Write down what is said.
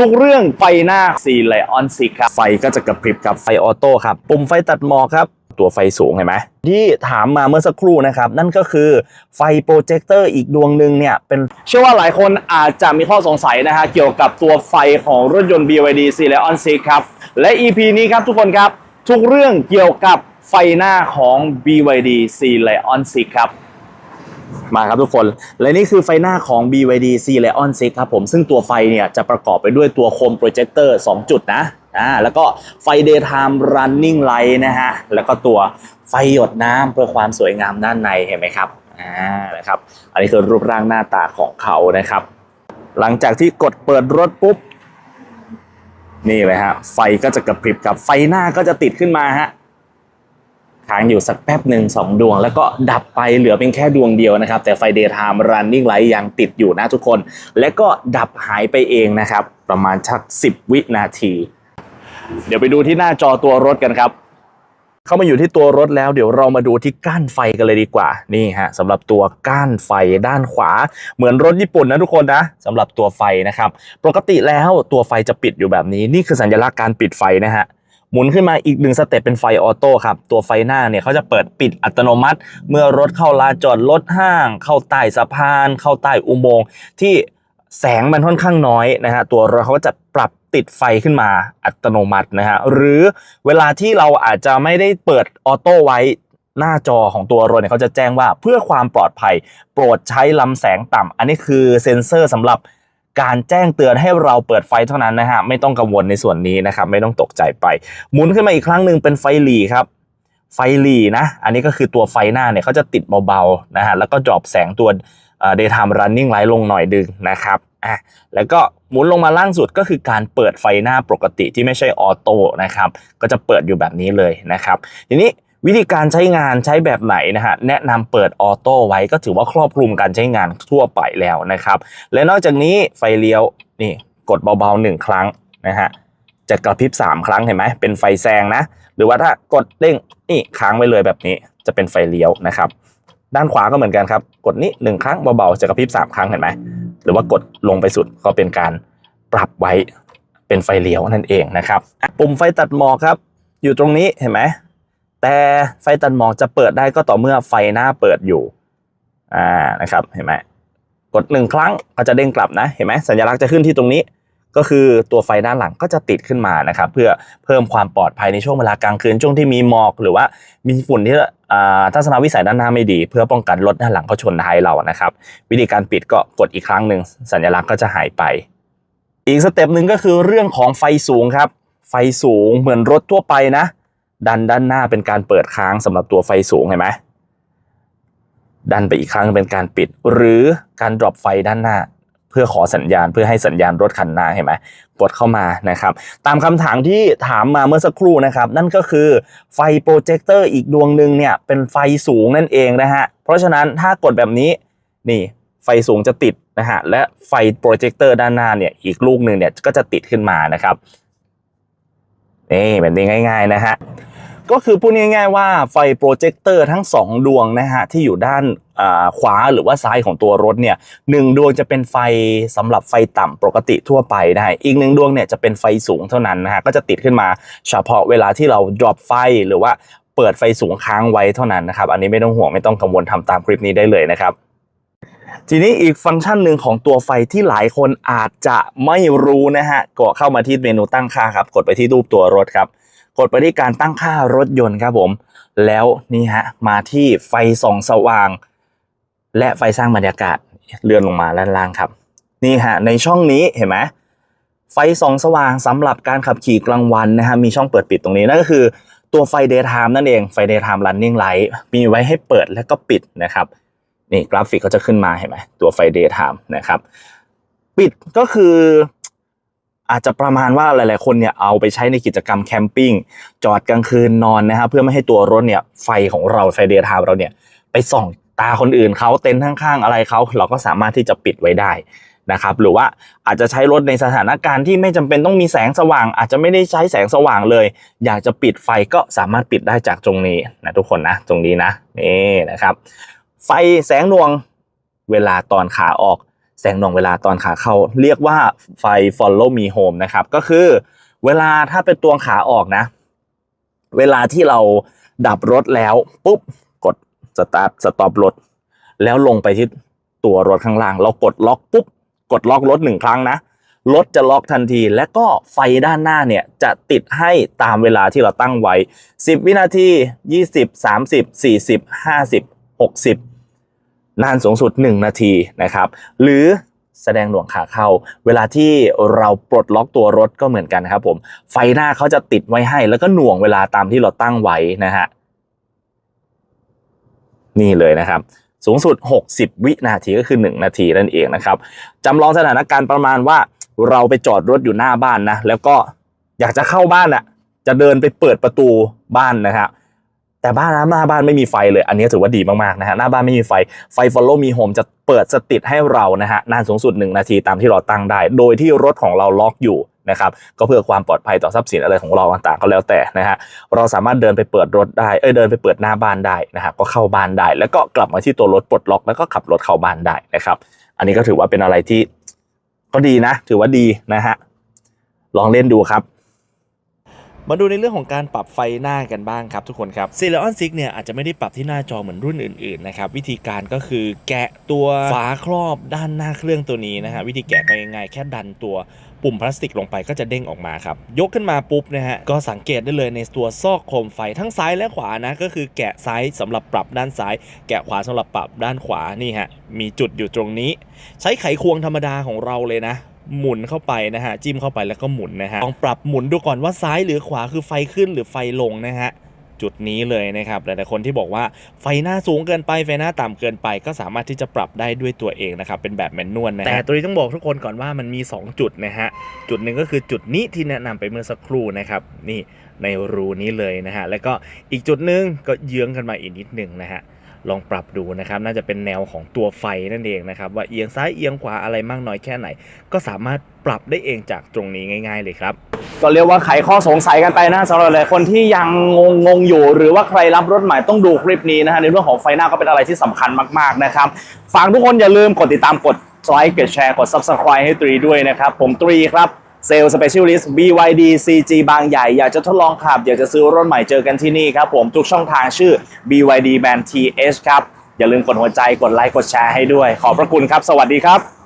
ทุกเรื่องไฟหน้าซีไลออนซิกครับ ไฟก็จะกระพริบกับไฟออโต้ครับ ปุ่มไฟตัดหมอกครับ ตัวไฟสูงเห็นไหมที่ถามมาเมื่อสักครู่นะครับ นั่นก็คือไฟโปรเจคเตอร์อีกดวงหนึ่งเนี่ย เป็นเชื่อว่าหลายคนอาจจะมีข้อสงสัยนะฮะเกี่ยวกับตัวไฟของรถยนต์ BYD c l e o n 6ครับ และ EP นี้ครับทุกคนครับ ทุกเรื่องเกี่ยวกับไฟหน้าของ BYD c l e o n 6ครับ มาครับทุกคน และนี่คือไฟหน้าของ BYD C Leon 6ครับผม ซึ่งตัวไฟเนี่ยจะประกอบไปด้วยตัวโคมโปรเจคเตอร์ 2 จุดนะอ่าแล้วก็ไฟ daytime running light นะฮะ แล้วก็ตัวไฟหยดน้ำเพื่อความสวยงามด้านในเห็นไหมครับอ่านะครับ อันนี้คือรูปร่างหน้าตาของเขานะครับ หลังจากที่กดเปิดรถปุ๊บ นี่เลยฮะ ไฟก็จะกระพริบกับไฟหน้าก็จะติดขึ้นมาฮะ ค้างอยู่สักแป๊บหนึ่งสองดวง แล้วก็ดับไปเหลือเป็นแค่ดวงเดียวนะครับ แต่ไฟ daytime running light ยังติดอยู่นะทุกคน และก็ดับหายไปเองนะครับ ประมาณชัก 10 วินาที เดี๋ยวไปดูที่หน้าจอตัวรถกันครับเข้ามาอยู่ที่ตัวรถแล้วเดี๋ยวเรามาดูที่ก้านไฟกันเลยดีกว่านี่ฮะสำหรับตัวก้านไฟด้านขวา เหมือนรถญี่ปุ่นนะทุกคนนะสำหรับตัวไฟนะครับ ปกติแล้วตัวไฟจะปิดอยู่แบบนี้ นี่คือสัญลักษณ์การปิดไฟนะฮะ หมุนขึ้นมาอีกหนึ่งสเต็ปเป็นไฟออโต้ครับ ตัวไฟหน้าเนี่ยเขาจะเปิดปิดอัตโนมัติ เมื่อรถเข้าลานจอดรถห้าง เข้าใต้สะพาน เข้าใต้อุโมงค์ที่แสงมันค่อนข้างน้อยนะฮะตัวรถเขาก็จะปรับติดไฟขึ้นมาอัตโนมัตินะฮะหรือเวลาที่เราอาจจะไม่ได้เปิดออโต้ไว้หน้าจอของตัวรถเนี่ยเขาจะแจ้งว่าเพื่อความปลอดภัย โปรดใช้ลำแสงต่ำอันนี้คือเซ็นเซอร์สำหรับ การแจ้งเตือนให้เราเปิดไฟเท่านั้นนะฮะไม่ต้องกังวลในส่วนนี้นะครับไม่ต้องตกใจไป หมุนขึ้นมาอีกครั้งหนึ่งเป็นไฟหลีครับไฟหลีนะ อันนี้ก็คือตัวไฟหน้าเนี่ยเขาจะติดเบาๆนะฮะแล้วก็ดรอปแสงตัวเอ่อ daytime running light ลงหน่อยดึงนะครับอะแล้วก็หมุนลงมาล่างสุดก็คือการเปิดไฟหน้าปกติที่ไม่ใช่ออโต้นะครับก็จะเปิดอยู่แบบนี้เลยนะครับทีนี้ วิธีการใช้งานใช้แบบไหนนะฮะแนะนำเปิดออโต้ไว้ก็ถือว่าครอบคลุมการใช้งานทั่วไปแล้วนะครับ และนอกจากนี้ไฟเลี้ยวนี่กดเบาๆหนึ่งครั้งนะฮะจะกระพริบสามครั้งเห็นไหมเป็นไฟแซงนะ หรือว่าถ้ากดเด้งนี่ค้างไว้เลยแบบนี้จะเป็นไฟเลี้ยวนะครับ ด้านขวาก็เหมือนกันครับ กดนี้หนึ่งครั้งเบาๆจะกระพริบสามครั้งเห็นไหมหรือว่ากดลงไปสุดก็เป็นการปรับไว้เป็นไฟเลี้ยวนั่นเองนะครับปุ่มไฟตัดหมอกครับ อยู่ตรงนี้เห็นไหม แต่ไฟตัดหมอกจะเปิดได้ก็ต่อเมื่อไฟหน้าเปิดอยู่อ่านะครับเห็นไหมกดหนึ่งครั้งก็จะเด้งกลับนะเห็นไหมสัญลักษณ์จะขึ้นที่ตรงนี้ ก็คือตัวไฟด้านหลังก็จะติดขึ้นมานะครับ เพื่อเพิ่มความปลอดภัยในช่วงเวลากลางคืนช่วงที่มีหมอกหรือว่ามีฝุ่นที่อ่าทัศนวิสัยด้านหน้าไม่ดี เพื่อป้องกันรถด้านหลังเขาชนท้ายเรานะครับ วิธีการปิดก็กดอีกครั้งหนึ่งสัญลักษณ์ก็จะหายไป อีกสเต็ปหนึ่งก็คือเรื่องของไฟสูงครับ ไฟสูงเหมือนรถทั่วไปนะ ดันด้านหน้าเป็นการเปิดค้างสำหรับตัวไฟสูงเห็นไหมดันไปอีกครั้งเป็นการปิด หรือการดรอปไฟด้านหน้า เพื่อขอสัญญาณเพื่อให้สัญญาณรถคันหน้าเห็นไหมกดเข้ามานะครับ ตามคำถามที่ถามมาเมื่อสักครู่นะครับ นั่นก็คือไฟโปรเจคเตอร์อีกดวงหนึ่งเนี่ยเป็นไฟสูงนั่นเองนะฮะเพราะฉะนั้นถ้ากดแบบนี้นี่ไฟสูงจะติดนะฮะและไฟโปรเจคเตอร์ด้านหน้าเนี่ยอีกลูกหนึ่งเนี่ยก็จะติดขึ้นมานะครับนี่แบบนี้ง่าย ๆนะฮะ ก็คือพูดง่ายๆว่าไฟโปรเจคเตอร์ทั้ง 2 ดวงนะฮะที่อยู่ด้านขวาหรือว่าซ้ายของตัวรถเนี่ยหนึ่งดวงจะเป็นไฟสำหรับไฟต่ำปกติทั่วไปได้อีกหนึ่งดวงเนี่ยจะเป็นไฟสูงเท่านั้นนะฮะก็จะติดขึ้นมาเฉพาะเวลาที่เรา drop ไฟหรือว่าเปิดไฟสูงค้างไว้เท่านั้นนะครับ อันนี้ไม่ต้องห่วงไม่ต้องกังวลทำตามคลิปนี้ได้เลยนะครับทีนี้อีกฟังก์ชันหนึ่งของตัวไฟที่หลายคนอาจจะไม่รู้นะฮะก็เข้ามาที่เมนูตั้งค่าครับ กดไปที่รูปตัวรถครับ กดไปที่การตั้งค่ารถยนต์ครับผม แล้วนี่ฮะมาที่ไฟส่องสว่าง และไฟสร้างบรรยากาศเลื่อนลงมาด้านล่างครับ นี่ฮะในช่องนี้เห็นไหมไฟส่องสว่างสำหรับการขับขี่กลางวันนะฮะมีช่องเปิดปิดตรงนี้นั่นก็คือตัวไฟ daytime นั่นเองไฟ daytime running light มีไว้ให้เปิดและก็ปิดนะครับนี่กราฟิกก็จะขึ้นมาเห็นไหมตัวไฟ daytime นะครับ ปิดก็คือ อาจจะประมาณว่าหลาย ๆ คนเนี่ยเอาไปใช้ในกิจกรรมแคมปิ้งจอดกลางคืนนอนนะครับเพื่อไม่ให้ตัวรถเนี่ยไฟของเราไฟเดย์ทม์เราเนี่ยไปส่องตาคนอื่นเขาเต็นท์ข้าง ๆ อะไรเขาเราก็สามารถที่จะปิดไว้ได้นะครับหรือว่าอาจจะใช้รถในสถานการณ์ที่ไม่จำเป็นต้องมีแสงสว่าง อาจจะไม่ได้ใช้แสงสว่างเลย อยากจะปิดไฟก็สามารถปิดได้จากตรงนี้นะทุกคนนะตรงนี้นะนี่นะครับ ไฟแสงนวงเวลาตอนขาออก แสงหน่วงเวลาตอนขาเข้า เรียกว่าไฟ follow me home นะครับ ก็คือเวลาถ้าเป็นตัวขาออกนะ เวลาที่เราดับรถแล้วปุ๊บกดสตาร์ทสต็อปรถ แล้วลงไปที่ตัวรถข้างล่าง เรากดล็อกปุ๊บกดล็อกรถหนึ่งครั้งนะรถจะล็อกทันที และก็ไฟด้านหน้าเนี่ยจะติดให้ตามเวลาที่เราตั้งไว้ 10 วินาที 20 30 40 50 60 นานสูงสุด 1 นาทีนะครับ หรือแสดงหน่วงขาเข้า เวลาที่เราปลดล็อกตัวรถก็เหมือนกันครับผม ไฟหน้าเขาจะติดไว้ให้ แล้วก็หน่วงเวลาตามที่เราตั้งไว้นะฮะ นี่เลยนะครับสูงสุด 60 วินาทีก็คือ 1 นาทีนั่นเองนะครับจำลองสถานการณ์ประมาณว่าเราไปจอดรถอยู่หน้าบ้านนะ แล้วก็อยากจะเข้าบ้านอะจะเดินไปเปิดประตูบ้านนะครับ แต่บ้านนะหน้าบ้านไม่มีไฟเลย อันนี้ถือว่าดีมากๆนะฮะหน้าบ้านไม่มีไฟไฟ follow me home จะเปิดสติดให้เรานะฮะนานสูงสุด 1 นาทีตามที่เราตั้งได้ โดยที่รถของเราล็อกอยู่นะครับก็เพื่อความปลอดภัยต่อทรัพย์สินอะไรของเราต่างๆก็แล้วแต่นะฮะเราสามารถเดินไปเปิดรถได้เอ้ยเดินไปเปิดหน้าบ้านได้นะครับก็เข้าบ้านได้ แล้วก็กลับมาที่ตัวรถปลดล็อกแล้วก็ขับรถเข้าบ้านได้นะครับ อันนี้ก็ถือว่าเป็นอะไรที่ก็ดีนะ ถือว่าดีนะฮะลองเล่นดูครับ มาดูในเรื่องของการปรับไฟหน้ากันบ้างครับทุกคนครับ c e l e o n 6เนี่ยอาจจะไม่ได้ปรับที่หน้าจอเหมือนรุ่นอื่นๆนะครับวิธีการก็คือแกะตัวฝาครอบด้านหน้าเครื่องตัวนี้นะฮะวิธีแกะก็ง่ายๆแค่ดันตัวปุ่มพลาสติกลงไปก็จะเด้งออกมาครับ ยกขึ้นมาปุ๊บนะฮะ ก็สังเกตได้เลยในตัวซอกโคมไฟทั้งซ้ายและขวานะ ก็คือแกะซ้ายสำหรับปรับด้านซ้าย แกะขวาสำหรับปรับด้านขวานี่ฮะ มีจุดอยู่ตรงนี้ ใช้ไขควงธรรมดาของเราเลยนะ หมุนเข้าไปนะฮะจิ้มเข้าไปแล้วก็หมุนนะฮะลองปรับหมุนดูก่อนว่าซ้ายหรือขวาคือไฟขึ้นหรือไฟลงนะฮะจุดนี้เลยนะครับหลายๆคนที่บอกว่าไฟหน้าสูงเกินไปไฟหน้าต่ำเกินไป ก็สามารถที่จะปรับได้ด้วยตัวเองนะครับเป็นแบบแมนนวลนะแต่ตัวนี้ต้องบอกทุกคนก่อนว่ามันมี 2 จุดนะฮะจุดหนึ่งก็คือจุดนี้ที่แนะนำไปเมื่อสักครู่นะครับนี่ในรูนี้เลยนะฮะแล้วก็อีกจุดหนึ่งก็เยื้องกันมาอีกนิดหนึ่งนะฮะ ลองปรับดูนะครับน่าจะเป็นแนวของตัวไฟนั่นเองนะครับว่าเอียงซ้ายเอียงขวาอะไรมากน้อยแค่ไหน ก็สามารถปรับได้เองจากตรงนี้ง่าย ๆ เลยครับก็เรียกว่าไขข้อสงสัยกันไปนะสำหรับหลายคนที่ยังงงงๆอยู่ หรือว่าใครรับรถใหม่ต้องดูคลิปนี้นะฮะในเรื่องของไฟหน้าก็เป็นอะไรที่สำคัญมากๆนะครับฝากทุกคนอย่าลืมกดติดตามกดไลค์กดแชร์กด subscribe ให้ตรีด้วยนะครับผมตรีครับ เซลล์สเปเชียลิสต์ BYD CG บางใหญ่ อยากจะทดลองขับ อยากจะซื้อรถใหม่เจอกันที่นี่ครับผมทุกช่องทางชื่อ BYD Band TH ครับ อย่าลืมกดหัวใจกดไลค์กดแชร์ให้ด้วย ขอบพระคุณครับ สวัสดีครับ